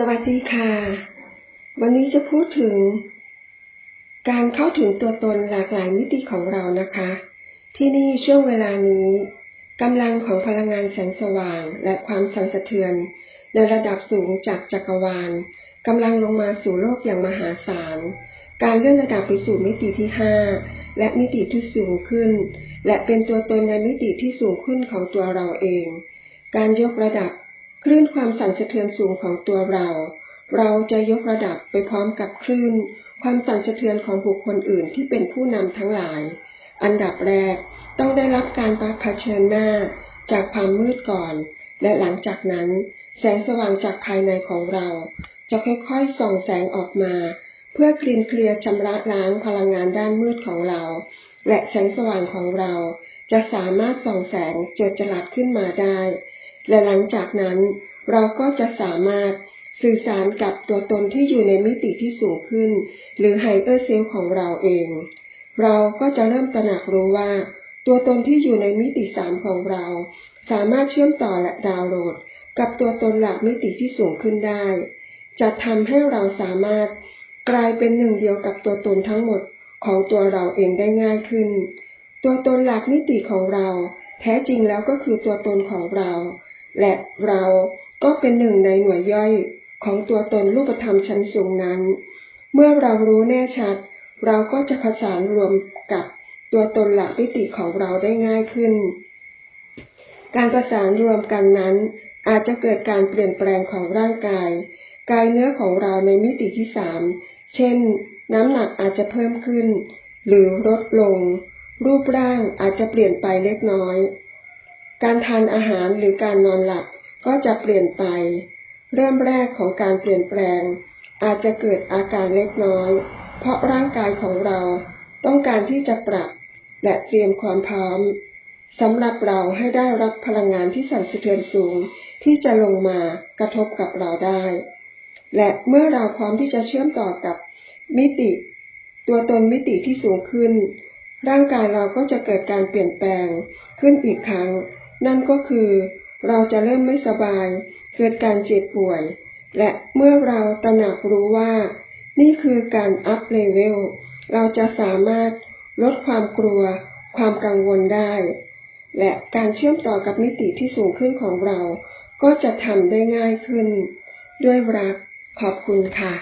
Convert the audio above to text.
สวัสดีค่ะ วันนี้จะพูดถึง การเข้าถึงตัวตนหลากหลายมิติของเรานะคะ ที่นี่ช่วงเวลานี้กำลังของพลังงานแสงสว่างและความสั่นสะเทือน ในระดับสูงจากจักรวาลกำลังลงมาสู่โลกอย่างมหาศาล การเลื่อนระดับไปสู่มิติที่ห้าและมิติที่สูงขึ้น และเป็นตัวตนในมิติที่สูงขึ้นของตัวเราเอง การยกระดับ คลื่นความสั่นสะเทือนสูงของตัวเรา เราจะยกระดับไปพร้อมกับคลื่น ความสั่นสะเทือนของบุคคลอื่นที่เป็นผู้นำทั้งหลาย อันดับแรกต้องได้รับการประเผชิญหน้าจากความมืดก่อน และหลังจากนั้นแสงสว่างจากภายในของเรา จะค่อยๆส่องแสงออกมา เพื่อคลีนเคลียร์ชำระล้างพลังงานด้านมืดของเรา และแสงสว่างของเราจะสามารถส่องแสงเจิดจรัสขึ้นมาได้ และหลังจากนั้นเราก็จะสามารถสื่อสารกับตัวตนที่อยู่ในมิติที่สูงขึ้น หรือไฮเออร์เซลของเราเอง เราก็จะเริ่มตระหนักรู้ว่า ตัวตนที่อยู่ในมิติสามของเรา สามารถเชื่อมต่อและดาวน์โหลด กับตัวตนหลักมิติที่สูงขึ้นได้ จะทำให้เราสามารถกลายเป็นหนึ่งเดียวกับตัวตนทั้งหมดของตัวเราเองได้ง่ายขึ้น ตัวตนหลักมิติของเรา แท้จริงแล้วก็คือตัวตนของเรา และเราก็เป็นหนึ่งในหน่วยย่อยของตัวตนรูปธรรมชั้นสูงนั้น เมื่อเรารู้แน่ชัด เราก็จะผสานรวมกับตัวตนหลักมิติของเราได้ง่ายขึ้น การประสานรวมกันนั้น อาจจะเกิดการเปลี่ยนแปลงของร่างกาย กายเนื้อของเราในมิติที่สาม เช่น น้ำหนักอาจจะเพิ่มขึ้น หรือลดลง รูปร่างอาจจะเปลี่ยนไปเล็กน้อย การทานอาหารหรือการนอนหลับก็จะเปลี่ยนไป เริ่มแรกของการเปลี่ยนแปลง อาจจะเกิดอาการเล็กน้อย เพราะร่างกายของเราต้องการที่จะปรับ และเตรียมความพร้อมสำหรับเราให้ได้รับพลังงานที่สั่นสะเทือนสูงที่จะลงมากระทบกับเราได้ และเมื่อเราพร้อมที่จะเชื่อมต่อกับมิติ ตัวตนมิติที่สูงขึ้น ร่างกายเราก็จะเกิดการเปลี่ยนแปลงขึ้นอีกครั้ง นั่นก็คือเราจะเริ่มไม่สบาย เกิดการเจ็บป่วย และเมื่อเราตระหนักรู้ว่า นี่คือการอัพเลเวล เราจะสามารถลดความกลัว ความกังวลได้ และการเชื่อมต่อกับมิติที่สูงขึ้นของเรา ก็จะทำได้ง่ายขึ้น ด้วยรักขอบคุณค่ะ